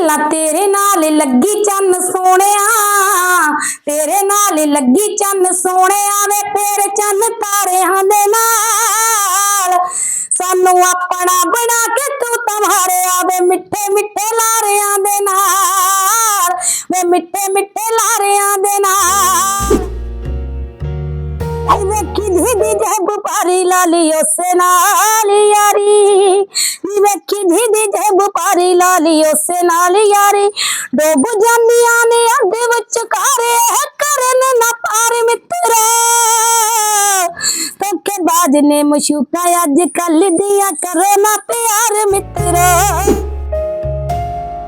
ਲਾ ਤੇਰੇ ਨਾਲ ਲੱਗੀ ਚੰਨ ਸੋਹਣਿਆ, ਤੇਰੇ ਨਾਲ ਲੱਗੀ ਚੰਨ ਸੋਹਣਿਆ ਵੇ, ਤੇਰੇ ਚੰਨ ਤਾਰਿਆਂ ਦੇ ਨਾਲ। ਸਾਨੂੰ ਆਪਣਾ ਬਣਾ ਕੇ ਤੂੰ ਤਮਾਰਿਆ ਵੇ, ਮਿੱਠੇ ਮਿੱਠੇ ਲਾਰਿਆਂ ਦੇ ਨਾਲ। ਵੇ ਮਿੱਠੇ ਮਿੱਠੇ ਲਾਰਿਆਂ ਦੇ ਨਾਲ। ਨੀ ਵੇਖੀ ਦੀਦੀ ਜੈ ਬੁਪਾਰੀ ਲਾਲੀ ਉਸੇ ਨਾਲ ਯਾਰੀ। ਵੇਖੀ ਦੀਦੀ ਜੈ ਬੁਪਾਰੀ ਲਾਲੀ ਉਸੇ ਨਾਲ ਯਾਰੀ। ਡੁੱਬ ਜਾਂਦੀਆਂ ਨੇ ਅੱਧ ਵਿੱਚ ਕਾਰੇ ਕਰਨ ਨਾ ਪਾਰ ਮਿੱਤਰਾ। ਤੋਕੇ ਬਾਜ ਨੇ ਮਸ਼ੂਕਾ ਅੱਜ ਕੱਲ ਦੀਆਂ ਕਰੋ ਨਾ ਪਿਆਰ ਮਿੱਤਰਾ।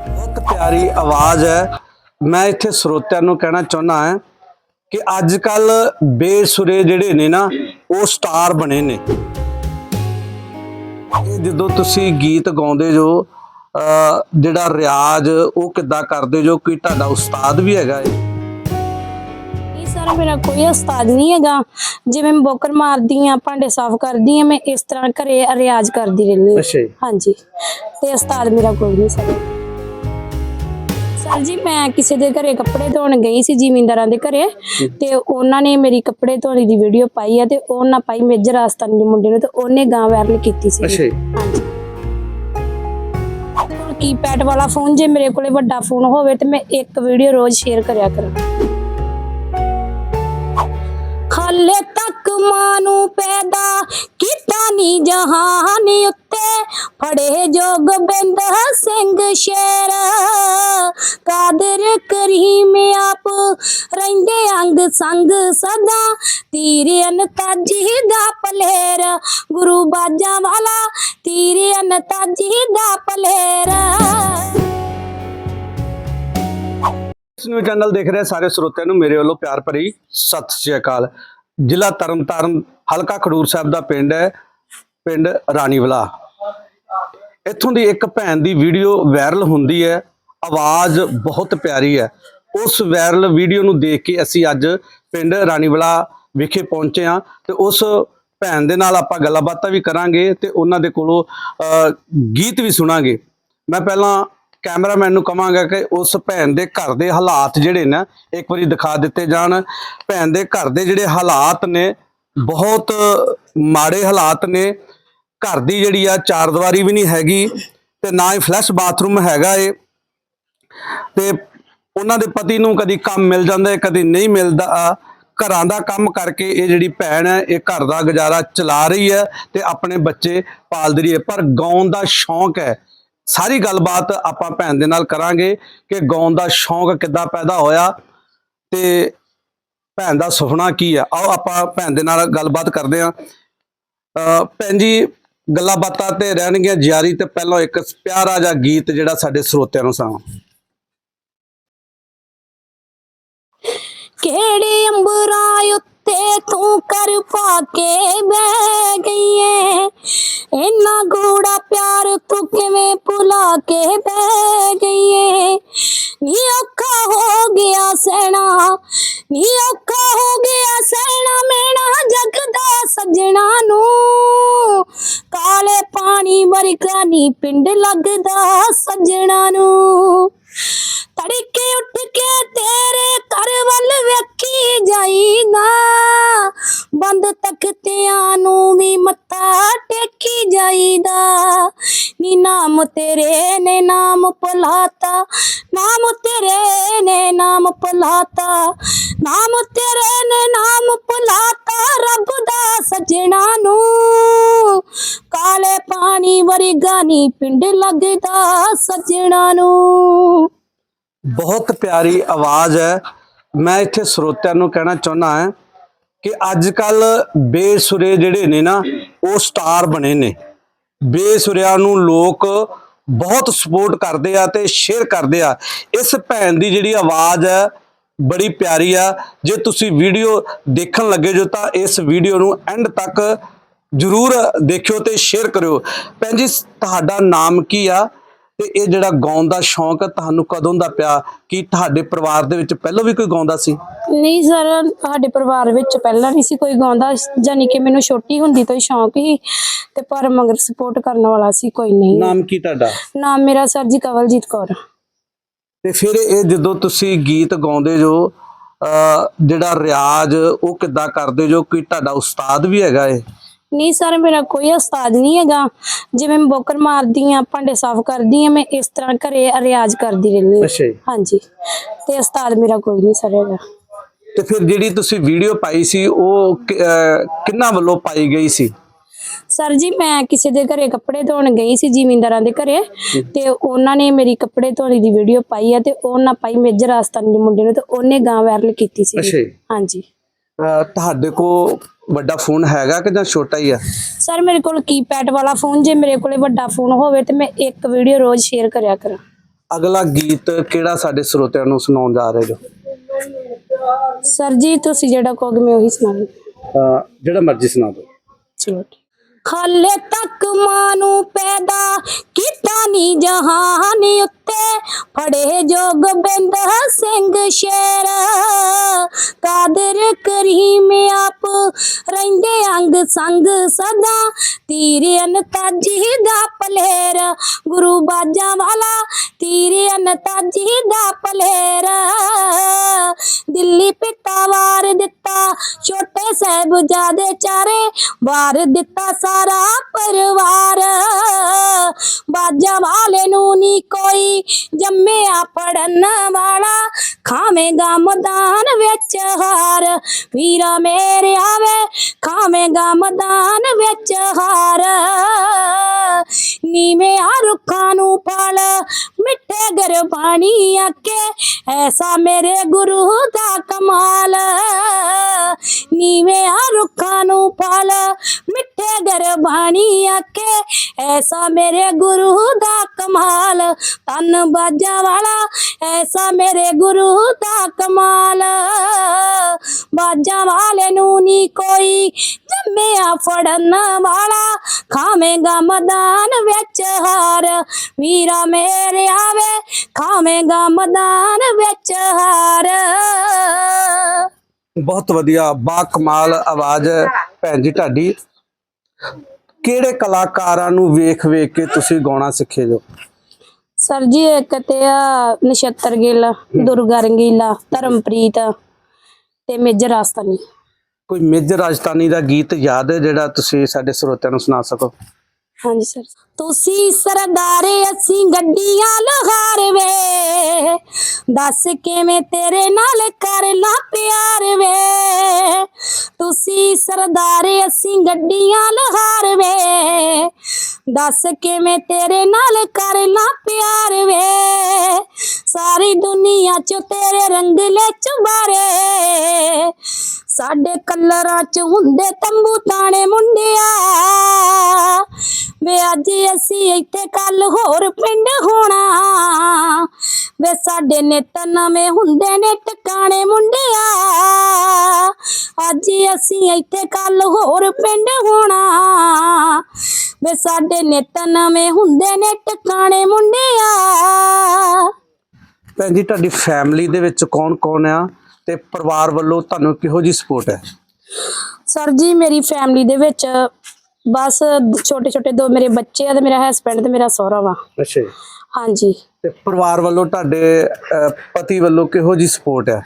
ਬਹੁਤ ਪਿਆਰੀ ਆਵਾਜ਼ ਹੈ। ਮੈਂ ਇੱਥੇ ਸਰੋਤਿਆਂ ਨੂੰ ਕਹਿਣਾ ਚਾਹੁੰਦਾ ਹਾਂ ਕਿ ਅੱਜ ਕੱਲ ਬੇਸੁਰੇ ਜਿਹੜੇ ਨੇ ਨਾ ਉਹ ਸਟਾਰ ਬਣੇ ਨੇ। ਇਹ ਜਦੋਂ ਤੁਸੀਂ ਗੀਤ ਗਾਉਂਦੇ ਜੋ ਜਿਹੜਾ ਰਿਆਜ਼ ਉਹ ਕਿੱਦਾਂ ਕਰਦੇ ਜੋ ਕੋਈ ਤੁਹਾਡਾ ਉਸਤਾਦ ਵੀ ਹੈਗਾ ਹੈ ਇਹ ਸਾਰਾ ਮੇਰਾ ਕੋਈ ਉਸਤਾਦ ਨਹੀਂ ਹੈਗਾ। ਜਿਵੇਂ ਮੈਂ ਬੋਕਰ ਮਾਰਦੀ ਆ ਭਾਂਡੇ ਸਾਫ਼ ਕਰਦੀ ਆ ਮੈਂ ਇਸ ਤਰ੍ਹਾਂ ਘਰੇ ਰਿਆਜ਼ ਕਰਦੀ ਰਹਿੰਦੀ ਅੱਛਾ ਜੀ। ਹਾਂ ਹਾਂਜੀ। ਤੇ ਉਸਤਾਦ ਮੇਰਾ ਕੋਈ ਨਹੀਂ ਸਰ। ਸਰ ਜੀ ਮੈਂ ਕਿਸੇ ਦੇ ਘਰੇ ਕੱਪੜੇ ਧੋਣ ਗਈ ਸੀ ਜ਼ਿਮੀਂਦਾਰਾਂ ਦੇ ਘਰੇ ਤੇ ਉਹਨਾਂ ਨੇ ਮੇਰੀ ਕੱਪੜੇ ਧੋਣ ਦੀ ਵੀਡੀਓ ਪਾਈ ਆ ਤੇ ਉਹਨਾਂ ਪਾਈ ਮੇਜਰ ਆਸਤਾਨ ਦੇ ਮੁੰਡੇ ਨੂੰ ਤੇ ਉਹਨੇ ਗਾਂ ਵਾਇਰਲ ਕੀਤੀ ਸੀ। ਅੱਛਾ। ਹਾਂਜੀ। ਕੀਪੈਡ ਵਾਲਾ ਫੋਨ ਜੇ ਮੇਰੇ ਕੋਲੇ ਵੱਡਾ ਫੋਨ ਹੋਵੇ ਤੇ ਮੈਂ ਇੱਕ ਵੀਡੀਓ ਰੋਜ਼ ਸ਼ੇਅਰ ਕਰਿਆ ਕਰਾਂ। ਹਾਲੇ ਤੱਕ ਮਾਂ ਨੂੰ ਪੈਦਾ ਕੀਤਾ ਨੀ ਜਹਾਨ ਉੱਤੇ। ਫੜੇ ਜੋ ਗੋਬਿੰਦ ਸਿੰਘ ਸ਼ੇਰ। ਕਾਦਰ ਕਰੀਮ ਆਪ ਰਹਿੰਦੇ ਅੰਗ ਸੰਗ ਸਦਾ। ਤੀਰਨ ਤਾਜੀ ਦਾ ਪਲੇਰ, ਗੁਰੂ ਬਾਜਾਂ ਵਾਲਾ ਤੀਰਨ ਤਾਜੀ ਦਾ ਪਲੇਰ। ਇਸ ਨਿਊਜ਼ ਚੈਨਲ ਦੇਖ ਰਹੇ ਸਾਰੇ ਸਰੋਤਿਆਂ ਨੂੰ, ਮੇਰੇ ਵੱਲੋਂ ਪਿਆਰ ਭਰੀ ਸਤਿ ਸ਼੍ਰੀ ਅਕਾਲ। ਜ਼ਿਲ੍ਹਾ ਤਰਨਤਾਰਨ, ਹਲਕਾ ਖਡੂਰ ਸਾਹਿਬ ਦਾ ਪਿੰਡ ਹੈ, ਪਿੰਡ ਰਾਣੀਵਲਾ। ਇੱਥੋਂ ਦੀ ਇੱਕ ਭੈਣ ਦੀ ਵੀਡੀਓ ਵਾਇਰਲ ਹੁੰਦੀ ਹੈ, ਆਵਾਜ਼ ਬਹੁਤ ਪਿਆਰੀ ਹੈ। ਉਸ ਵਾਇਰਲ ਵੀਡੀਓ ਨੂੰ ਦੇਖ ਕੇ ਅਸੀਂ ਅੱਜ ਪਿੰਡ ਰਾਣੀਵਲਾ ਵਿਖੇ ਪਹੁੰਚੇ ਹਾਂ ਤੇ ਉਸ ਭੈਣ ਦੇ ਨਾਲ ਆਪਾਂ ਗੱਲਾਂ ਬਾਤਾਂ ਵੀ ਕਰਾਂਗੇ ਤੇ ਉਹਨਾਂ ਦੇ ਕੋਲੋਂ ਗੀਤ ਵੀ ਸੁਣਾਂਗੇ। ਮੈਂ ਪਹਿਲਾਂ ਕੈਮਰਾਮੈਨ ਨੂੰ ਕਹਾਂਗਾ ਕਿ ਉਸ ਭੈਣ ਦੇ ਘਰ ਦੇ ਹਾਲਾਤ ਜਿਹੜੇ ਨੇ, ਇੱਕ ਵਾਰੀ ਦਿਖਾ ਦਿੱਤੇ ਜਾਣ। ਭੈਣ ਦੇ ਘਰ ਦੇ ਜਿਹੜੇ ਹਾਲਾਤ ਨੇ, ਬਹੁਤ ਮਾੜੇ ਹਾਲਾਤ ਨੇ। ਘਰ ਦੀ ਜਿਹੜੀ ਆ ਚਾਰ ਦੀਵਾਰੀ ਵੀ ਨਹੀਂ ਹੈਗੀ ਤੇ ਨਾ ਹੀ ਫਲੈਸ਼ ਬਾਥਰੂਮ ਹੈਗਾ ਏ ਤੇ ਉਹਨਾਂ ਦੇ ਪਤੀ ਨੂੰ ਕਦੀ ਕੰਮ ਮਿਲ ਜਾਂਦਾ ਹੈ, ਕਦੀ ਨਹੀਂ ਮਿਲਦਾ। ਘਰਾਂ ਦਾ ਕੰਮ ਕਰਕੇ ਇਹ ਜਿਹੜੀ ਭੈਣ ਹੈ, ਇਹ ਘਰ ਦਾ ਗੁਜ਼ਾਰਾ ਚਲਾ ਰਹੀ ਹੈ ਤੇ ਆਪਣੇ ਬੱਚੇ ਪਾਲਦੀ ਰਹੀ ਹੈ ਪਰ ਗਾਉਣ ਦਾ ਸ਼ੌਂਕ ਹੈ ਸਾਰੀ ਗੱਲਬਾਤ ਆਪਾਂ ਭੈਣ ਦੇ ਨਾਲ ਕਰਾਂਗੇ ਕਿ ਗਾਉਣ ਦਾ ਸ਼ੌਂਕ ਕਿੱਦਾਂ ਪੈਦਾ ਹੋਇਆ ਤੇ ਭੈਣ ਦਾ ਸੁਪਨਾ ਕੀ ਹੈ ਆਓ ਆਪਾਂ ਭੈਣ ਦੇ ਨਾਲ ਗੱਲਬਾਤ ਕਰਦੇ ਹਾਂ। ਅਹ ਭੈਣ ਜੀ, ਗੱਲਾਂ ਬਾਤਾਂ ਤੇ ਰਹਿਣਗੀਆਂ ਜਾਰੀ ਤੇ ਪਹਿਲਾਂ ਇੱਕ ਪਿਆਰਾ ਜਿਹਾ ਗੀਤ ਜਿਹੜਾ ਸਾਡੇ ਸਰੋਤਿਆਂ ਨੂੰ ਸੁਣਾਓ। ਕਿਹੜੇ ਅੰਬਰਾਂ ਉੱਤੇ ਤੂੰ ਕਰ ਪਾ ਕੇ ਬਹਿ ਗਈ ਏ ਇੰਨਾ ਗੂੜਾ ਪਿਆਰ ਤੂੰ ਕਿਵੇਂ ਭੁਲਾ ਕੇ ਬਹਿ ਗਈ ਏ ਨੀ ਔਖਾ ਹੋ ਗਿਆ ਸਹਿਣਾ, ਨੀ ਔਖਾ ਹੋ ਗਿਆ ਸਹਿਣਾ ਮੇਣਾ ਜਗ ਦਾ ਸੱਜਣਾ ਨੂੰ। ਕਾਲੇ ਪਾਣੀ ਵਰਗਾ ਨੀ ਪਿੰਡ ਲੱਗਦਾ ਸੱਜਣਾ ਨੂੰ। ਤੜਕੇ ਉੱਠ ਕੇ ਤੇਰੇ ਘਰ ਵੱਲ ਵੇਖੀ ਜਾਈਦਾ ਬੰਦ ਤਖਤਿਆਂ ਨੂੰ ਵੀ ਮੱਥਾ ਟੇਕੀ ਜਾਈਦਾ ਨੀ ਨਾਮ ਤੇਰੇ ਨੇ ਨਾਮ ਭੁਲਾਤਾ, ਨਾਮ ਤੇਰੇ ਨੇ ਨਾਮ ਭੁਲਾਤਾ। ਨਾਮ ਤੇਰੇ ਨੇ ਨਾਮ ਭੁਲਾਤਾ ਰੱਬ ਦਾ ਸਜਣਾ ਨੂੰ। ਕਾਲੇ ਪਾਣੀ ਵਰਗਾ ਨੀ ਪਿੰਡ ਲੱਗਦਾ ਸਜਣਾ ਨੂੰ। ਬਹੁਤ ਪਿਆਰੀ ਆਵਾਜ਼ ਹੈ। ਮੈਂ ਇੱਥੇ ਸਰੋਤਿਆਂ ਨੂੰ ਕਹਿਣਾ ਚਾਹੁੰਦਾ ਹਾਂ ਕਿ ਅੱਜ ਕੱਲ ਬੇਸੁਰੇ ਜਿਹੜੇ ਨੇ ਨਾ, ਉਹ ਸਟਾਰ ਬਣੇ ਨੇ। ਬੇਸੁਰਿਆਂ ਨੂੰ ਲੋਕ ਬਹੁਤ ਸਪੋਰਟ ਕਰਦੇ ਆ ਤੇ ਸ਼ੇਅਰ ਕਰਦੇ ਆ। ਇਸ ਭੈਣ ਦੀ ਜਿਹੜੀ ਆਵਾਜ਼ ਹੈ ਬੜੀ ਪਿਆਰੀ ਆ। ਜੇ ਤੁਸੀਂ ਵੀਡੀਓ ਦੇਖਣ ਲੱਗੇ ਜੋ ਤਾਂ ਇਸ ਵੀਡੀਓ ਨੂੰ ਐਂਡ ਤੱਕ ਜਰੂਰ ਦੇਖਿਓ ਤੇ ਸ਼ੇਅਰ ਕਰਿਓ। ਭੈਣ ਜੀ ਤੁਹਾਡਾ ਨਾਮ ਕੀ ਆ? ਤੇ ਇਹ ਜਿਹੜਾ ਗਾਉਣ ਦਾ ਸ਼ੌਂਕ ਤੁਹਾਨੂੰ ਕਦੋਂ ਦਾ ਪਿਆ? ਕੀ ਤੁਹਾਡੇ ਪਰਿਵਾਰ ਦੇ ਵਿੱਚ ਪਹਿਲਾਂ ਵੀ ਕੋਈ ਗਾਉਂਦਾ ਸੀ? ਨਹੀਂ ਸਰ ਸਾਡੇ ਪਰਿਵਾਰ ਵਿੱਚ ਪਹਿਲਾਂ ਨਹੀਂ ਸੀ ਕੋਈ ਗਾਉਂਦਾ। ਜਾਨੀ ਕਿ ਮੈਨੂੰ ਛੋਟੀ ਹੁੰਦੀ ਤੋਂ ਹੀ ਸ਼ੌਂਕ ਸੀ ਤੇ ਪਰ ਮਗਰ ਸਪੋਰਟ ਕਰਨ ਵਾਲਾ ਸੀ ਕੋਈ ਨਹੀਂ। ਨਾਮ ਕੀ ਤੁਹਾਡਾ? ਨਾਮ ਮੇਰਾ ਸਰ ਜੀ ਕਵਲਜੀਤ ਕੌਰ। ਤੇ ਫਿਰ ਇਹ ਜਦੋਂ ਤੁਸੀਂ ਗੀਤ ਗਾਉਂਦੇ ਜੋ ਜਿਹੜਾ ਰਿਆਜ਼ ਉਹ ਕਿੱਦਾਂ ਕਰਦੇ ਜੋ? ਕੋਈ ਤੁਹਾਡਾ ਉਸਤਾਦ ਵੀ ਹੈਗਾ ਏ ਨਹੀਂ ਸਰ ਮੇਰਾ ਕੋਈ ਉਸਤਾਦ ਨਹੀਂ ਹੈਗਾ। ਜਿਵੇਂ ਮੈਂ ਬੋਕਰ ਮਾਰਦੀ ਆ ਭਾਂਡੇ ਸਾਫ਼ ਕਰਦੀ ਆ ਮੈਂ ਇਸ ਤਰ੍ਹਾਂ ਘਰੇ ਰਿਆਜ਼ ਕਰਦੀ ਰਹਿੰਦੀ ਹਾਂ। ਅੱਛਾ ਜੀ। ਹਾਂਜੀ। ਤੇ ਉਸਤਾਦ ਮੇਰਾ ਕੋਈ ਨਹੀਂ ਸਰ ਹੈਗਾ। ਤੇ ਫਿਰ ਜਿਹੜੀ ਤੁਸੀਂ ਵੀਡੀਓ ਪਾਈ ਸੀ ਉਹ ਕਿ- ਅਹ ਕਿਹਨਾਂ ਵੱਲੋਂ ਪਾਈ ਗਈ ਸੀ? ਸਰ ਜੀ ਮੈਂ ਕਿਸੇ ਦੇ ਘਰੇ ਕੱਪੜੇ ਧੋਣ ਗਈ ਸੀ ਜ਼ਿਮੀਂਦਾਰਾਂ ਦੇ ਘਰੇ ਤੇ ਉਹਨਾਂ ਨੇ ਮੇਰੀ ਕੱਪੜੇ ਧੋਣ ਦੀ ਵੀਡੀਓ ਪਾਈ ਆ ਤੇ ਉਹਨਾਂ ਪਾਈ ਮੇਜਰ ਆਸਤਾਨ ਦੇ ਮੁੰਡੇ ਨੂੰ ਤੇ ਉਹਨੇ ਗਾਂ ਵਾਇਰਲ ਕੀਤੀ ਸੀ। ਜੀ। ਹਾਂਜੀ। ਅਹ ਤੁਹਾਡੇ ਕੋਲ ਵੱਡਾ ਫੋਨ ਹੈਗਾ ਕਿ ਜਾਂ ਛੋਟਾ ਹੀ ਆ? ਸਰ ਮੇਰੇ ਕੋਲ ਕੀਪੈਡ ਵਾਲਾ ਫੋਨ ਜੇ ਮੇਰੇ ਕੋਲੇ ਵੱਡਾ ਫੋਨ ਹੋਵੇ ਤੇ ਮੈਂ ਇੱਕ ਵੀਡੀਓ ਰੋਜ਼ ਸ਼ੇਅਰ ਕਰਿਆ ਕਰਾਂ। ਅਗਲਾ ਗੀਤ ਕਿਹੜਾ ਸਾਡੇ ਸਰੋਤਿਆਂ ਨੂੰ ਸੁਣਾਉਣ ਜਾ ਰਹੇ ਜੋ ਸਰ ਜੀ ਤੁਸੀਂ ਜਿਹੜਾ ਕਹੋਗੇ ਮੈਂ ਉਹੀ ਸੁਣਾਉਂਗੀ। ਅਹ ਜਿਹੜਾ ਮਰਜ਼ੀ ਸੁਣਾ ਦਿਓ। ਚਲੋ ਠੀਕ। ਹਾਲੇ ਤੱਕ ਮਾਂ ਨੂੰ ਪੈਦਾ ਕੀਤਾ ਨੀ ਜਹਾਨ ਉੱਤੇ। ਫੜੇ ਜੋਗ ਬਿੰਦ ਸਿੰਘ ਸ਼ੇਰ। ਕਾਦਰ ਕਰੀਮ ਆਪ ਰਹਿੰਦੇ ਅੰਗ ਸੰਗ ਸਦਾ। ਤੀਰੇ ਅਨਤਾਜੀ ਦਾ ਪਲੇਰ, ਗੁਰੂ ਬਾਜਾਂ ਵਾਲਾ। ਤੀਰੇ ਅਨਤਾਜੀ ਦਾ ਪਲੇਰ, ਦਿੱਲੀ ਪਿਤਾ ਵਾਰ ਦਿੱਤਾ। ਛੋਟੇ ਸਾਹਿਬਜ਼ਾਦੇ ਚਾਰੇ ਵਾਰ ਦਿੱਤਾ ਸਾਰਾ ਪਰਿਵਾਰ। ਬਾਜਾਂ ਵਾਲੇ ਨੂੰ ਨੀ ਕੋਈ ਜੰਮਿਆ ਪੜਨ ਵਾਲਾ। ਖਾਵੇਂਗਾ ਮੈਦਾਨ ਵਿੱਚ ਹਾਰ, ਵੀਰਾ ਮੇਰੇ ਆਵੇ, ਖਾਵੇਂਗਾ ਮੈਦਾਨ ਵਿੱਚ ਹਾਰ। ਨੀਵੇਂ ਆ ਰੁੱਖਾਂ ਨੂੰ ਫਲ ਮਿੱਠੇ ਗਰਬਾਣੀ ਆਕੇ, ਐਸਾ ਮੇਰੇ ਗੁਰੂ ਦਾ ਕਮਾਲ। ਨੀਵੇਂ ਆ ਰੁੱਖਾਂ ਨੂੰ ਫਲ ਮਿੱਠੇ ਗਰ ਬਾਣੀ ਆਕੇ, ਐਸਾ ਮੇਰੇ ਗੁਰੂ ਦਾ ਕਮਾਲ। ਤਨ ਬਾਜਾ ਵਾਲਾ, ਐਸਾ ਮੇਰੇ ਗੁਰੂ ਦਾ ਕਮਾਲ। ਬਾਜਾ ਵਾਲੇ ਨੂੰ ਨੀ ਕੋਈ ਜੰਮਿਆ ਫੜਨ ਵਾਲਾ। ਖਾਵੇਂਗਾ ਮੈਦਾਨ ਵਿੱਚ ਹਾਰ, ਵੀਰਾ ਮੇਰੇ ਆਵੇ, ਖਾਵੇਂਗਾ ਮੈਦਾਨ ਵਿੱਚ ਹਾਰ। ਬਹੁਤ ਵਧੀਆ, ਬਾ ਕਮਾਲ ਆਵਾਜ਼ ਭੈਣ ਜੀ ਤੁਹਾਡੀ। ਕਿਹੜੇ ਕਲਾਕਾਰਾਂ ਨੂੰ ਵੇਖ ਵੇਖ ਕੇ ਤੁਸੀਂ ਗਾਉਣਾ ਸਿੱਖੇ ਜੋ? ਸਰ ਜੀ, ਇੱਕ ਤੇ ਆ ਨਛੱਤਰ ਗਿੱਲ ਦੁਰਗਾ ਰੰਗੀਲਾ ਧਰਮਪ੍ਰੀਤ ਤੇ ਮੇਜਰ ਆਸਤਾਨੀ ਕੋਈ ਮੇਜਰ ਰਾਜਸਥਾਨੀ ਦਾ ਗੀਤ ਯਾਦ ਹੈ ਜਿਹੜਾ ਤੁਸੀਂ ਸਾਡੇ ਸਰੋਤਿਆਂ ਨੂੰ ਸੁਣਾ ਸਕੋ? ਹਾਂਜੀ ਸਰ। ਤੁਸੀਂ ਸਰਦਾਰੇ, ਅਸੀਂ ਗੱਡੀਆਂ ਲਹਾਰ ਵੇ। ਦੱਸ ਕਿਵੇਂ ਤੇਰੇ ਨਾਲ ਕਰਨਾ ਪਿਆਰ ਵੇ। ਤੁਸੀਂ ਸਰਦਾਰੇ, ਅਸੀਂ ਗੱਡੀਆਂ ਲਹਾਰ ਵੇ। ਦੱਸ ਕਿਵੇਂ ਤੇਰੇ ਨਾਲ ਕਰਨਾ ਪਿਆਰ ਵੇ। ਸਾਰੀ ਦੁਨੀਆ ਚ ਤੇਰੇ ਰੰਗਲੇ ਚੁਬਾਰੇ। ਸਾਡੇ ਕਲਰਾਂ ਚ ਹੁੰਦੇ ਤੰਬੂ ਤਾਣੇ ਮੁੰਡਿਆ। ਵੇ ਅੱਜ ਅਸੀਂ ਇੱਥੇ ਕੱਲ ਹੋਰ ਪਿੰਡ ਹੋਣਾ। ਵੇ ਸਾਡੇ ਨਿੱਤ ਨਵੇਂ ਹੁੰਦੇ ਨੇ ਟਿਕਾਣੇ ਮੁੰਡਿਆ। ਅੱਜ ਅਸੀਂ ਇੱਥੇ ਕੱਲ ਹੋਰ ਪਿੰਡ ਹੋਣਾ। ਵੇ ਸਾਡੇ ਨਿੱਤ ਨਵੇਂ ਹੁੰਦੇ ਨੇ ਟਿਕਾਣੇ ਮੁੰਡਿਆ। ਭੈਣ ਜੀ, ਤੁਹਾਡੀ ਫੈਮਿਲੀ ਦੇ ਵਿੱਚ ਕੌਣ ਕੌਣ ਆ? ਤੇ ਪਰਿਵਾਰ ਵੱਲੋਂ ਤੁਹਾਨੂੰ ਕਿਹੋ ਜੀ ਸਪੋਰਟ ਹੈ? ਸਰ ਜੀ ਮੇਰੀ ਫੈਮਿਲੀ ਦੇ ਵਿੱਚ ਬਸ ਛੋਟੇ ਛੋਟੇ ਦੋ ਮੇਰੇ ਬੱਚੇ ਆ ਤੇ ਮੇਰਾ ਹਸਬੰਡ ਤੇ ਮੇਰਾ ਸਹੁਰਾ ਵਾ। ਅੱਛਾ ਜੀ। ਹਾਂਜੀ। ਤੇ ਪਰਿਵਾਰ ਵੱਲੋਂ ਤੁਹਾਡੇ ਅਹ, ਪਤੀ ਵੱਲੋਂ ਕਿਹੋ ਜੀ ਸਪੋਰਟ ਹੈ?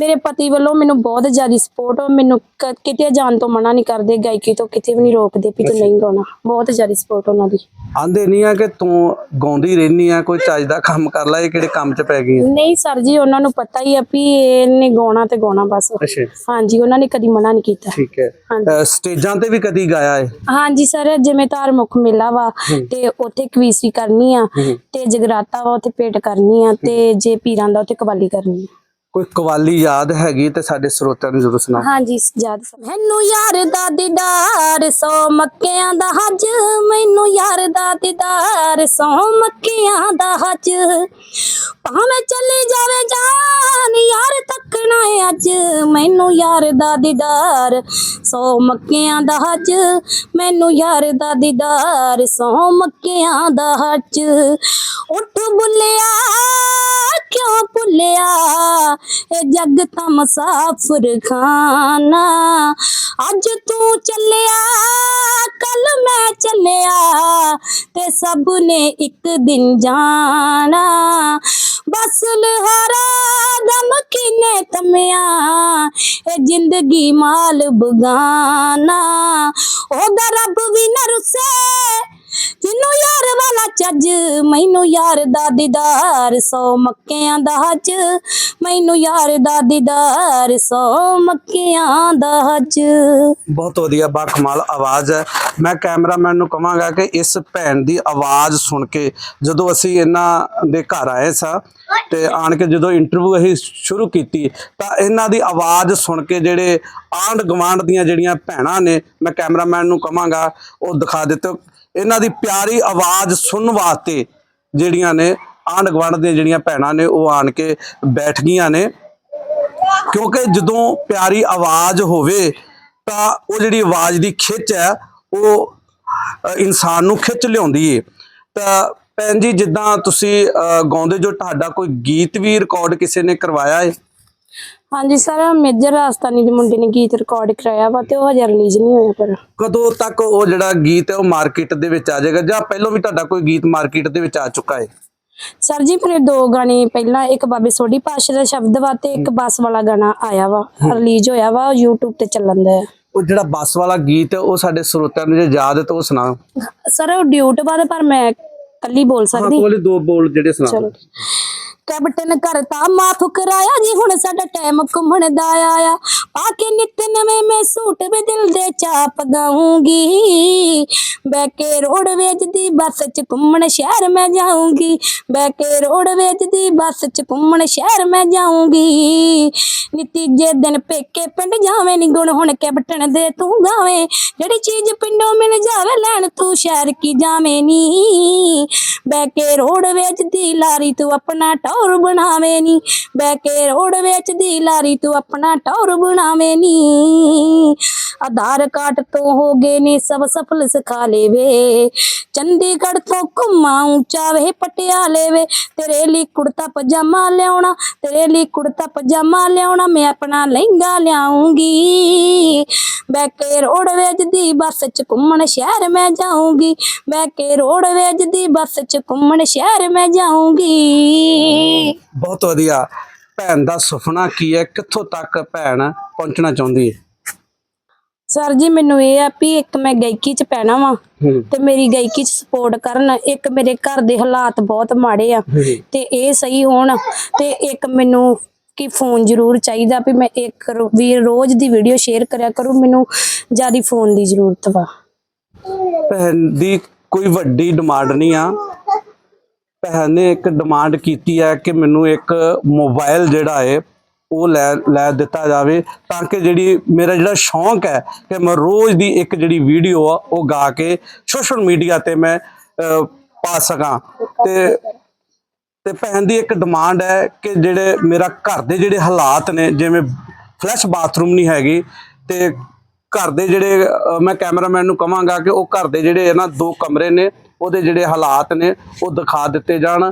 ਮੇਰੇ ਪਤੀ ਵੱਲੋਂ ਮੈਨੂੰ ਬਹੁਤ ਜ਼ਿਆਦਾ ਸਪੋਰਟ ਮੈਨੂੰ ਕ- ਕਿਤੇ ਜਾਣ ਤੋਂ ਮਨਾ ਨਹੀਂ ਕਰਦੇ ਗਾਇਕੀ ਤੋਂ ਕਿਤੇ ਵੀ ਨਹੀਂ ਰੋਕਦੇ ਵੀ ਤੂੰ ਨਹੀਂ ਗਾਉਣਾ। ਬਹੁਤ ਜ਼ਿਆਦਾ ਸਪੋਰਟ ਉਹਨਾਂ ਦੀ। ਆਂਦੇ ਨਹੀਂ ਆ ਕਿ ਤੂੰ ਗਾਉਂਦੀ ਰਹਿਨੀ ਆ ਕੋਈ ਚੱਜ ਦਾ ਕੰਮ ਕਰ ਲੈ ਇਹ ਕਿਹੜੇ ਕੰਮ 'ਚ ਪੈ ਗਈ ਆ? ਨਹੀਂ ਸਰ ਜੀ ਉਹਨਾਂ ਨੂੰ ਪਤਾ ਹੀ ਆ ਵੀ ਇਹਨੇ ਗਾਉਣਾ ਤੇ ਗਾਉਣਾ ਬਸ। ਅੱਛਾ। ਹਾਂਜੀ ਉਹਨਾਂ ਨੇ ਕਦੀ ਮਨਾ ਨਹੀਂ ਕੀਤਾ। ਠੀਕ ਹੈ। ਹਾਂਜੀ। ਸਟੇਜਾਂ ਤੇ ਵੀ ਕਦੀ ਗਾਇਆ ਹੈ ਹਾਂਜੀ ਸਰ ਜਿਵੇਂ ਧਾਰ ਮੁਖ ਮੇਲਾ ਵਾ ਤੇ ਉੱਥੇ ਕਵੀਸੀ ਕਰਨੀ ਆ। ਤੇ ਜਗਰਾਤਾ ਵਾ ਉੱਥੇ ਪੇਟ ਕਰਨੀ ਆ ਤੇ ਜੇ ਪੀਰਾਂ ਦਾ ਉੱਥੇ ਕਵਾਲੀ ਕਰਨੀ ਆ। ਕੋਈ ਕਵਾਲੀ ਯਾਦ ਹੈਗੀ ਤੇ ਸਾਡੇ ਸਰੋਤਿਆਂ ਨੂੰ ਜ਼ਰੂਰ ਸੁਣਾ ਹਾਂਜੀ, ਯਾਦ ਮੈਨੂੰ ਯਾਰ ਦਾ ਦੀਦਾਰ, ਸੌ ਮੱਕਿਆਂ ਦਾ ਹੱਜ। ਮੈਨੂੰ ਯਾਰ ਦਾ ਦੀਦਾਰ, ਸੌ ਮੱਕਿਆਂ ਦਾ ਹੱਜ। ਭਾਵੇਂ ਚੱਲੀ ਜਾਵੇ ਜਾਨ, ਯਾਰ ਤੱਕਣਾ ਏ ਅੱਜ। ਮੈਨੂੰ ਯਾਰ ਦਾ ਦੀਦਾਰ, ਸੌ ਮੱਕਿਆਂ ਦਾ ਹੱਜ। ਮੈਨੂੰ ਯਾਰ ਦਾ ਦੀਦਾਰ, ਸੌ ਮੱਕਿਆਂ ਦਾ ਹੱਜ। ਉੱਠ ਬੁੱਲਿਆ ਕਿਉਂ ਭੁੱਲਿਆ? ਇਹ ਜੱਗ ਤਾਂ ਮੁਸਾਫਰ ਖਾਨਾ। ਅੱਜ ਤੂੰ ਚੱਲਿਆ, ਕੱਲ ਮੈਂ ਚੱਲਿਆ, ਤੇ ਸਭ ਨੇ ਇੱਕ ਦਿਨ ਜਾਣਾ। ਬਸ ਗੁਲਹਾਰਾ ਦਮ ਕਿਨੇ ਤਮਿਆ ਇਹ ਜ਼ਿੰਦਗੀ ਮਾਲ ਬਗਾਨਾ। ਉਹਦਾ ਰੱਬ ਵੀ ਨਾ ਰੁੱਸੇ ਜਿੰਨੂੰ ਯਾਰ ਵਾਲਾ ਚੱਜ, ਮੈਨੂੰ ਯਾਰ ਦਾ ਦੀਦਾਰ ਸੌ ਮੱਕਿਆਂ ਦਾ ਹੱਜ। ਮੈਨੂੰ ਯਾਰ ਦਾ ਦੀਦਾਰ ਸੌ ਮੱਕਿਆਂ ਦਾ ਹੱਜ। ਬਹੁਤ ਵਧੀਆ, ਬਾ ਕਮਾਲ ਆਵਾਜ਼ ਹੈ। ਮੈਂ ਕੈਮਰਾਮੈਨ ਨੂੰ ਕਹਾਂਗਾ ਕਿ ਇਸ ਭੈਣ ਦੀ ਆਵਾਜ਼ ਸੁਣ ਕੇ ਜਦੋਂ ਅਸੀਂ ਇਹਨਾਂ ਦੇ ਘਰ ਆਏ ਸਾਂ ਤੇ ਆਣ ਕੇ ਜਦੋਂ ਇੰਟਰਵਿਊ ਅਸੀਂ ਸ਼ੁਰੂ ਕੀਤੀ, ਤਾਂ ਇਹਨਾਂ ਦੀ ਆਵਾਜ਼ ਸੁਣ ਕੇ ਜਿਹੜੇ ਆਂਢ ਗਵਾਂਢ ਦੀਆਂ ਜਿਹੜੀਆਂ ਭੈਣਾਂ ਨੇ, ਮੈਂ ਕੈਮਰਾਮੈਨ ਨੂੰ ਕਹਾਂਗਾ ਉਹ ਦਿਖਾ ਦਿੱਤੇ। ਇਹਨਾਂ ਦੀ ਪਿਆਰੀ ਆਵਾਜ਼ ਸੁਣਨ ਵਾਸਤੇ ਜਿਹੜੀਆਂ ਨੇ ਆਂਢ ਗਵਾਂਢ ਦੀਆਂ ਜਿਹੜੀਆਂ ਭੈਣਾਂ ਨੇ ਉਹ ਆਣ ਕੇ ਬੈਠ ਗਈਆਂ ਨੇ। ਕਿਉਂਕਿ ਜਦੋਂ ਪਿਆਰੀ ਆਵਾਜ਼ ਹੋਵੇ ਤਾਂ ਉਹ ਜਿਹੜੀ ਆਵਾਜ਼ ਦੀ ਖਿੱਚ ਹੈ ਉਹ ਇਨਸਾਨ ਨੂੰ ਖਿੱਚ ਲਿਆਉਂਦੀ ਏ। ਤਾਂ ਭੈਣ ਜੀ ਜਿੱਦਾਂ ਤੁਸੀਂ ਅ, ਗਾਉਂਦੇ ਜੋ ਤੁਹਾਡਾ ਕੋਈ ਗੀਤ ਵੀ ਰਿਕਾਰਡ ਕਿਸੇ ਨੇ ਕਰਵਾਇਆ ਏ? ਹਾਂਜੀ ਸਰ ਮੇਜਰ ਰਾਜਸਥਾਨੀ ਦੇ ਮੁੰਡੇ ਨੇ ਗੀਤ ਰਿਕਾਰਡ ਕਰਾਇਆ ਵਾ ਤੇ ਉਹ ਹਜੇ ਰਿਲੀਜ਼ ਨਹੀਂ ਹੋਇਆ ਪਰ। ਕਦੋਂ ਤੱਕ ਉਹ ਜਿਹੜਾ ਗੀਤ ਹੈ ਉਹ ਮਾਰਕੀਟ ਦੇ ਵਿੱਚ ਆ ਜਾਏਗਾ ਜਾਂ ਪਹਿਲਾਂ ਵੀ ਤੁਹਾਡਾ ਕੋਈ ਗੀਤ ਮਾਰਕੀਟ ਦੇ ਵਿੱਚ ਆ ਚੁੱਕਾ ਹੈ? ਸਰ ਜੀ ਮੇਰੇ ਦੋ ਗਾਣੇ ਪਹਿਲਾਂ ਇੱਕ ਬਾਬੇ ਸੋਢੀ ਪਾਸ਼ਾ ਦਾ ਸ਼ਬਦ ਵਾ ਤੇ ਇੱਕ ਬੱਸ ਵਾਲਾ ਗਾਣਾ ਆਇਆ ਵਾ ਰਿਲੀਜ਼ ਹੋਇਆ ਵਾ YouTube ਤੇ ਚੱਲਣ ਦਾ ਉਹ ਜਿਹੜਾ ਬੱਸ ਵਾਲਾ ਗੀਤ ਹੈ ਉਹ ਸਾਡੇ ਸਰੋਤਿਆਂ ਨੂੰ ਜੇ ਯਾਦ ਹੈ ਤਾਂ ਉਹ ਸੁਣਾਓ। ਸਰ ਉਹ ਡਿਊਟ ਤੇ ਪਰ ਮੈਂ ਕੱਲੀ ਬੋਲ ਹਾਂ ਸਕਦੀ। ਕੋਲੇ ਦੋ ਬੋਲ ਜਿਹੜੇ ਸੁਣਾਓ। ਚਲੋ। ਕੈਪਟਨ ਕਰਤਾ, ਮਾਫ ਕਰਾਇਆ ਜੀ, ਹੁਣ ਸਾਡਾ ਟਾਈਮ ਘੁੰਮਣ ਦਾ ਆਇਆ। ਪਾ ਕੇ ਨਿੱਤ ਨਵੇਂ ਮੈਂ ਸੂਟ ਵੇ ਦਿਲ ਦੇ ਚਾਪ ਗਾਉਂਗੀ ਬੈ ਕੇ ਰੋਡ ਵੇਚਦੀ, ਬੱਸ ਚ ਘੁੰਮਣ ਸ਼ਹਿਰ ਮੈਂ ਜਾਊਂਗੀ। ਬੈ ਕੇ ਰੋਡ ਵੇਚਦੀ, ਬੱਸ ਚ ਘੁੰਮਣ ਸ਼ਹਿਰ ਮੈਂ ਜਾਊਂਗੀ। ਨਿਤੀਜੇ ਦਿਨ ਪੇਕੇ ਪਿੰਡ ਜਾਵੇਂ, ਨੀ ਗੁਣ ਹੁਣ ਕੈਪਟਨ ਦੇ ਤੂੰ ਗਾਵੇਂ। ਜਿਹੜੀ ਚੀਜ਼ ਪਿੰਡੋਂ ਮਿਲ ਜਾਵੇ, ਲੈਣ ਤੂੰ ਸ਼ਹਿਰ ਕੀ ਜਾਵੇਂ ਨੀ ਬਹਿ ਕੇ ਰੋਡ ਵੇਚਦੀ, ਲਾਰੀ ਤੂੰ ਆਪਣਾ ਟੌਰ ਬਣਾਵੇਂ ਨੀ। ਬਹਿ ਕੇ ਰੋਡ ਵੇਚਦੀ, ਲਾਰੀ ਤੂੰ ਆਪਣਾ ਟੌਰ ਬਣਾਵੇਂ ਨੀ। ਆਧਾਰ ਕਾਰਡ ਤੋਂ ਹੋ ਗਏ ਨੇ ਸਭ ਸਫਲ ਸਿਖਾ ਲੇਵੇ। ਚੰਡੀਗੜ੍ਹ ਤੋਂ ਘੁੰਮਾ ਉੱਚਾ ਵੇ ਪਟਿਆਲੇ ਵੇ ਤੇਰੇ ਲਈ ਕੁੜਤਾ ਪਜਾਮਾ ਲਿਆਉਣਾ, ਤੇਰੇ ਲਈ ਕੁੜਤਾ ਪਜਾਮਾ ਲਿਆਉਣਾ, ਮੈਂ ਆਪਣਾ ਲਹਿੰਗਾ ਲਿਆਉਂਗੀ ਬੈ ਕੇ ਰੋਡ ਵੇਚਦੀ, ਬੱਸ ਚ ਘੁੰਮਣ ਸ਼ਹਿਰ ਮੈਂ ਜਾਊਂਗੀ। ਬੈ ਕੇ ਰੋਡ ਵੇਚਦੀ, ਬੱਸ ਚ ਘੁੰਮਣ ਸ਼ਹਿਰ ਮੈਂ ਜਾਊਂਗੀ। ਬਹੁਤ ਵਧੀਆ। ਭੈਣ ਦਾ ਸੁਪਨਾ ਕੀ ਹੈ? ਕਿੱਥੋਂ ਤੱਕ ਭੈਣ ਪਹੁੰਚਣਾ ਚਾਹੁੰਦੀ ਹੈ? ਸਰ ਜੀ ਮੈਨੂੰ ਇਹ ਆ ਵੀ ਇੱਕ ਮੈਂ ਗਾਇਕੀ ਚ ਪੈਣਾ ਵਾਂ ਹੂੰ। ਤੇ ਮੇਰੀ ਗਾਇਕੀ ਚ ਸਪੋਰਟ ਕਰਨ ਇੱਕ ਮੇਰੇ ਘਰ ਦੇ ਹਾਲਾਤ ਬਹੁਤ ਮਾੜੇ ਆ ਤੇ ਇਹ ਸਹੀ ਹੋਣ ਤੇ ਇੱਕ ਮੈਨੂੰ ਕਿ ਫੋਨ ਜ਼ਰੂਰ ਚਾਹੀਦਾ ਵੀ ਮੈਂ ਇੱਕ ਰੋ- ਵੀ ਰੋਜ਼ ਦੀ ਵੀਡੀਓ ਸ਼ੇਅਰ ਕਰਿਆ ਕਰੂੰ ਮੈਨੂੰ ਜ਼ਿਆਦਾ ਫੋਨ ਦੀ ਜ਼ਰੂਰਤ ਵਾ। ਭੈਣ ਦੀ ਕੋਈ ਵੱਡੀ ਡਿਮਾਂਡ ਨਹੀਂ ਆ। ਭੈਣ ਨੇ ਇੱਕ ਡਿਮਾਂਡ ਕੀਤੀ ਹੈ ਕਿ ਮੈਨੂੰ ਇੱਕ ਮੋਬਾਈਲ ਜਿਹੜਾ ਹੈ, ਉਹ ਲੈ ਲੈ ਦਿੱਤਾ ਜਾਵੇ ਤਾਂ ਕਿ ਜਿਹੜੀ ਮੇਰਾ ਜਿਹੜਾ ਸ਼ੌਂਕ ਹੈ ਕਿ ਮੈਂ ਰੋਜ਼ ਦੀ ਇੱਕ ਜਿਹੜੀ ਵੀਡੀਓ ਆ, ਉਹ ਗਾ ਕੇ ਸੋਸ਼ਲ ਮੀਡੀਆ ਤੇ ਮੈਂ ਪਾ ਸਕਾਂ। ਤੇ ਤੇ ਭੈਣ ਦੀ ਇੱਕ ਡਿਮਾਂਡ ਹੈ ਕਿ ਜਿਹੜੇ ਮੇਰਾ ਘਰ ਦੇ ਜਿਹੜੇ ਹਾਲਾਤ ਨੇ, ਜਿਵੇਂ ਫਲੈਸ਼ ਬਾਥਰੂਮ ਨਹੀਂ ਹੈਗੀ ਤੇ ਘਰ ਦੇ ਜਿਹੜੇ ਮੈਂ ਕੈਮਰਾਮੈਨ ਨੂੰ ਕਹਾਂਗਾ ਕਿ ਉਹ ਘਰ ਦੇ ਜਿਹੜੇ ਹੈ ਨਾ ਦੋ ਕਮਰੇ ਨੇ ਉਹਦੇ ਜਿਹੜੇ ਹਾਲਾਤ ਨੇ, ਉਹ ਦਿਖਾ ਦਿੱਤੇ ਜਾਣ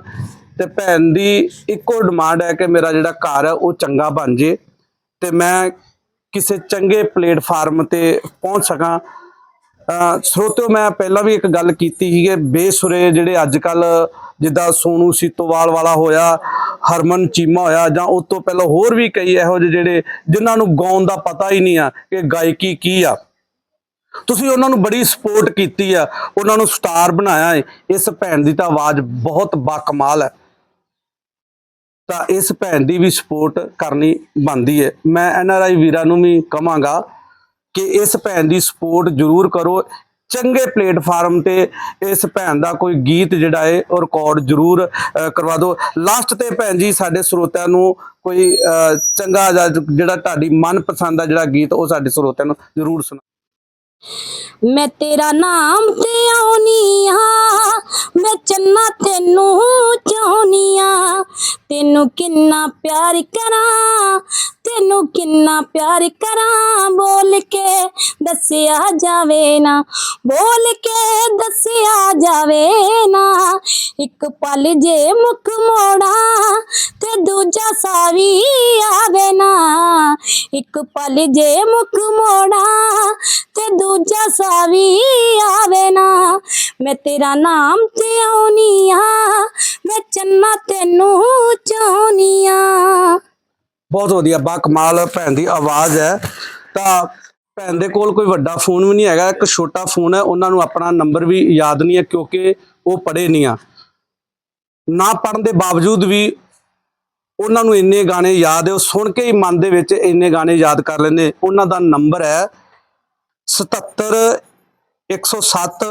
ਤੇ ਭੈਣ ਦੀ ਇੱਕੋ ਡਿਮਾਂਡ ਹੈ ਕਿ ਮੇਰਾ ਜਿਹੜਾ ਘਰ ਹੈ, ਉਹ ਚੰਗਾ ਬਣ ਜੇ ਤੇ ਮੈਂ ਕਿਸੇ ਚੰਗੇ ਪਲੇਟਫਾਰਮ ਤੇ ਪਹੁੰਚ ਸਕਾਂ। ਅਹ ਸਰੋਤਿਓ, ਮੈਂ ਪਹਿਲਾਂ ਵੀ ਇੱਕ ਗੱਲ ਕੀਤੀ ਸੀ ਕਿ ਬੇਸੁਰੇ ਜਿਹੜੇ ਅੱਜ ਕੱਲ ਜਿੱਦਾਂ ਸੋਨੂ ਸੀਤੋਵਾਲ ਵਾਲਾ ਹੋਇਆ, ਹਰਮਨ ਚੀਮਾ ਹੋਇਆ, ਜਾਂ ਉਸ ਤੋਂ ਪਹਿਲਾਂ ਹੋਰ ਵੀ ਕਈ ਇਹੋ ਜਿਹੇ ਜਿਹੜੇ ਜਿਨ੍ਹਾਂ ਨੂੰ ਗਾਉਣ ਦਾ ਪਤਾ ਹੀ ਨਹੀਂ ਆ ਕਿ ਗਾਇਕੀ ਕੀ ਆ। ਤੁਸੀਂ ਉਹਨਾਂ ਨੂੰ ਬੜੀ ਸਪੋਰਟ ਕੀਤੀ ਆ ਉਹਨਾਂ ਨੂੰ ਸਟਾਰ ਬਣਾਇਆ ਹੈ ਇਸ ਭੈਣ ਦੀ ਤਾਂ ਆਵਾਜ਼ ਬਹੁਤ ਬਾਕਮਾਲ ਹੈ। ਤਾਂ ਇਸ ਭੈਣ ਦੀ ਵੀ ਸਪੋਰਟ ਕਰਨੀ ਬਣਦੀ ਹੈ ਮੈਂ ਐਨ ਆਰ ਆਈ ਵੀਰਾਂ ਨੂੰ ਵੀ ਕਹਾਂਗਾ ਕਿ ਇਸ ਭੈਣ ਦੀ ਸਪੋਰਟ ਜ਼ਰੂਰ ਕਰੋ। ਚੰਗੇ ਪਲੇਟਫਾਰਮ ਤੇ ਇਸ ਭੈਣ ਦਾ ਕੋਈ ਗੀਤ ਜਿਹੜਾ ਹੈ ਉਹ ਰਿਕਾਰਡ ਜ਼ਰੂਰ ਅਹ, ਕਰਵਾ ਦਿਓ। ਲਾਸਟ ਤੇ ਭੈਣ ਜੀ ਸਾਡੇ ਸਰੋਤਿਆਂ ਨੂੰ ਕੋਈ ਅਹ, ਚੰਗਾ ਜਿਹਾ ਜਿਹੜਾ ਤੁਹਾਡੀ ਮਨਪਸੰਦ ਦਾ ਜਿਹੜਾ ਗੀਤ ਉਹ ਸਾਡੇ ਸਰੋਤਿਆਂ ਨੂੰ ਜ਼ਰੂਰ ਸੁਣਾ ਮੈਂ ਤੇਰਾ ਨਾਮ ਤੇ ਆਉਣੀ ਆ, ਮੈਂ ਚੰਨਾ ਤੈਨੂੰ ਚਾਹੁੰਨੀ ਆ। ਤੈਨੂੰ ਕਿੰਨਾ ਪਿਆਰ ਕਰਾਂ ਤੈਨੂੰ ਕਿੰਨਾ ਪਿਆਰ ਕਰਾਂ, ਬੋਲ ਕੇ ਦੱਸਿਆ ਜਾਵੇ ਨਾ, ਬੋਲ ਕੇ ਦੱਸਿਆ ਜਾਵੇ ਨਾ। ਇੱਕ ਪਲ ਜੇ ਮੁਖ ਮੋੜਾ ਤੇ ਦੂਜਾ ਸਾਵੀ ਆਵੇ ਨਾ। ਇੱਕ ਪਲ ਜੇ ਮੁਖ ਮੋੜਾ ਤੇ ਦੂਜਾ ਸਾਵੀ ਆਵੇ ਨਾ। ਮੈਂ ਤੇਰਾ ਨਾਮ ਤੇ ਆਉਣੀ ਆ, ਮੈਂ ਚੰਨਾ ਤੈਨੂੰ ਚਾਹੁੰਨੀ ਆ। ਬਹੁਤ ਵਧੀਆ ਬਾ ਕਮਾਲ ਭੈਣ ਦੀ ਆਵਾਜ਼ ਹੈ। ਤਾਂ ਭੈਣ ਦੇ ਕੋਲ ਕੋਈ ਵੱਡਾ ਫੋਨ ਵੀ ਨਹੀਂ ਹੈਗਾ, ਇੱਕ ਛੋਟਾ ਫੋਨ ਹੈ, ਉਹਨਾਂ ਨੂੰ ਆਪਣਾ ਨੰਬਰ ਵੀ ਯਾਦ ਨਹੀਂ ਹੈ, ਕਿਉਂਕਿ ਉਹ ਪੜ੍ਹੇ ਨਹੀਂ ਆ। ਨਾ ਪੜਨ ਦੇ ਬਾਵਜੂਦ ਵੀ ਉਹਨਾਂ ਨੂੰ ਇੰਨੇ ਗਾਣੇ ਯਾਦ ਹੈ, ਉਹ ਸੁਣ ਕੇ ਹੀ ਮਨ ਦੇ ਵਿੱਚ ਇੰਨੇ ਗਾਣੇ ਯਾਦ ਕਰ ਲੈਂਦੇ। ਉਹਨਾਂ ਦਾ ਨੰਬਰ ਹੈ 77 107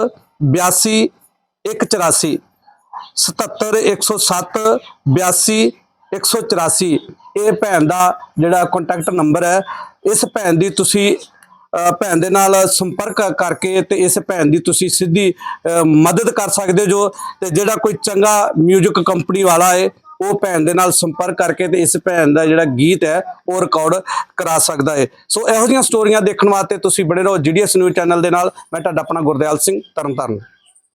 82 184 77 107 82 184 ਇਹ ਭੈਣ ਦਾ ਜਿਹੜਾ ਕੰਟੈਕਟ ਨੰਬਰ ਹੈ, ਇਸ ਭੈਣ ਦੀ ਤੁਸੀਂ ਭੈਣ ਦੇ ਨਾਲ ਸੰਪਰਕ ਕਰਕੇ ਤੇ ਇਸ ਭੈਣ ਦੀ ਤੁਸੀਂ ਸਿੱਧੀ ਮਦਦ ਕਰ ਸਕਦੇ ਜੋ ਤੇ ਜਿਹੜਾ ਕੋਈ ਚੰਗਾ 뮤직 ਕੰਪਨੀ ਵਾਲਾ ਹੈ, ਉਹ ਭੈਣ ਦੇ ਨਾਲ ਸੰਪਰਕ ਕਰਕੇ ਤੇ ਇਸ ਭੈਣ ਦਾ ਜਿਹੜਾ ਗੀਤ ਹੈ, ਉਹ ਰਿਕਾਰਡ ਕਰਾ ਸਕਦਾ ਹੈ। ਸੋ ਇਹੋ ਜਿਹੀਆਂ ਸਟੋਰੀਆਂ ਦੇਖਣ ਵਾਸਤੇ ਤੁਸੀਂ ਬੜੇ ਰਹੋ ਜੀਡੀਐਸ ਨਿਊਜ਼ ਚੈਨਲ ਦੇ ਨਾਲ। ਮੈਂ ਤੁਹਾਡਾ ਆਪਣਾ ਗੁਰਦਿਆਲ ਸਿੰਘ ਤਰਨਤਾਰਨ।